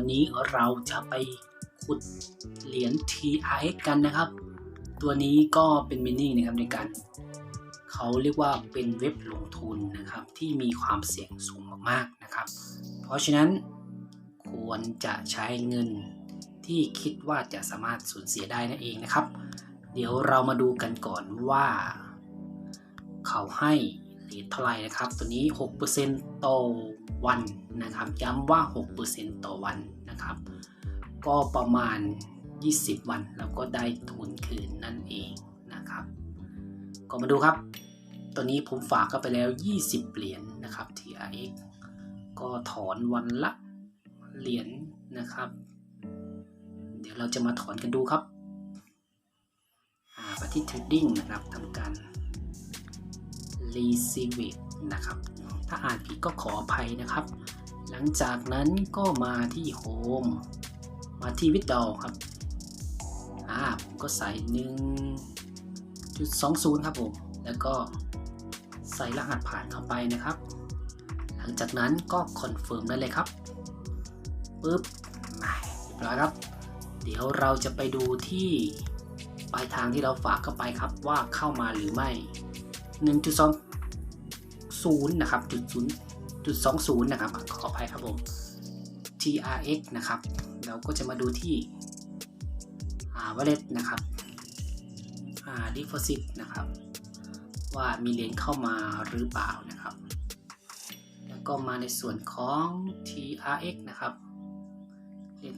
วันนี้เราจะไปขุดเหรียญ TRX กันนะครับ ตัวนี้ก็เป็นมินิ่งนะครับในการเขาเรียกว่าเป็นเว็บลงทุนนะครับ ที่มีความเสี่ยงสูงมากๆนะครับ เพราะฉะนั้นควรจะใช้เงินที่คิดว่าจะสามารถสูญเสียได้นั่นเองนะครับ เดี๋ยวเรามาดูกันก่อนว่า เขาให้ เรียญเท่าไหร่นะครับ ตัวนี้ 6%ต่อวันนะครับ ย้ำว่า 6%ต่อวันนะครับ ก็ประมาณ 20 วันแล้วก็ได้ทุนคืนนั่นเองนะครับ ก็มาดูครับ ตัวนี้ผมฝากก็ไปแล้ว 20 เหรียญนนะครับ TRX ก็ถอนวันละเหรียญนะครับ เดี๋ยวเราจะมาถอนกันดูครับอาไปที่ Trading นะครับทำการ Receive it นะครับ ถ้าอ่านผิดก็ขออภัยนะครับ หลังจากนั้นก็มาที่ Home มาที่ Withdraw ครับ อ่า ผมก็ใส่ 1.20 ครับผม แล้วก็ใส่รหัสผ่านเข้าไปนะครับ หลังจากนั้นก็คอนเฟิร์มได้เลยครับปึ๊บอ่าเรียบร้อยครับ เดี๋ยวเราจะไปดูที่ปลายทางที่เราฝากเข้าไปครับว่าเข้ามาหรือไม่ 1.20 นะครับจุด0จุด20 นะครับ ขออภัยครับผม TRX นะครับ เราก็จะมาดูที่อา wallet นะครับอา deposit นะครับ ว่ามีเหรียญเข้ามาหรือเปล่านะครับ แล้วก็มาในส่วนของ TRX นะครับ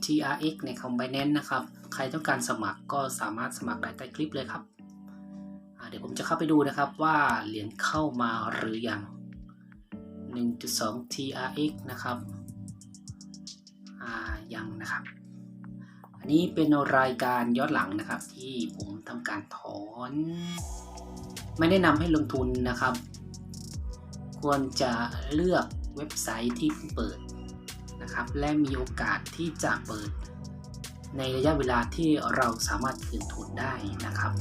TRX ในคอมไบแนนนะครับ ใครต้องการสมัครก็สามารถสมัครได้ใต้คลิปเลยครับ เดี๋ยวผมจะเข้าไปดูนะครับว่าเหรียญเข้ามาหรือยัง 1.2 TRX นะครับยังนะครับ อันนี้เป็นรายการย้อนหลังนะครับ ที่ผมทำการถอน ไม่แนะนำให้ลงทุนนะครับ ควรจะเลือกเว็บไซต์ที่เปิดนะครับ และมีโอกาสที่จะเปิดในระยะเวลาที่เราสามารถคืนทุนได้นะครับ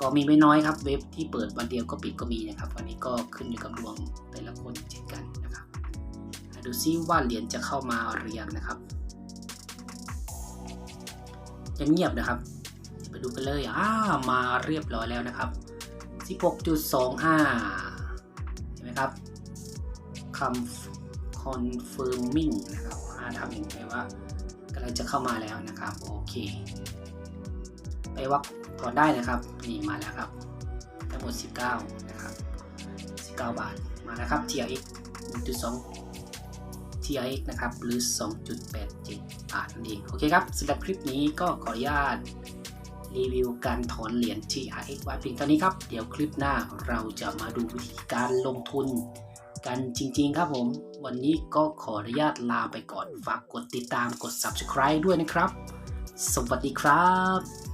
ก็มีไม่น้อยครับเว็บที่เปิดวันเดียวก็ปิดก็มีนะครับวันนี้ก็ขึ้นอยู่กับดวงแต่ละคนเช่นกันนะครับดูซิว่าเหรียญจะเข้ามาหรือยังนะครับยังเงียบนะครับไปดูกันเลยอ่ามาเรียบร้อยแล้วนะครับ 16.25 เห็นไหมครับคำ confirming นะครับอ่าทำอย่างไรว่ากำลังจะเข้ามาแล้วนะครับ โอเค ไปวัก ถอนได้นะครับ นี่มาแล้วครับ ทั้งหมด 19 นะครับ 19 บาท มาแล้วครับ TRX 1.2 TRX นะครับ หรือ 2.87 บาทนั่นเอง โอเคครับสำหรับคลิปนี้ก็ขออนุญาตรีวิวการถอนเหรียญ TRX ไว้เพียงเท่านี้ครับ เดี๋ยวคลิปหน้าเราจะมาดูวิธีการลงทุนกันจริงๆครับผม วันนี้ก็ขออนุญาตลาไปก่อน ฝากกดติดตามกด subscribe ด้วยนะครับ สวัสดีครับ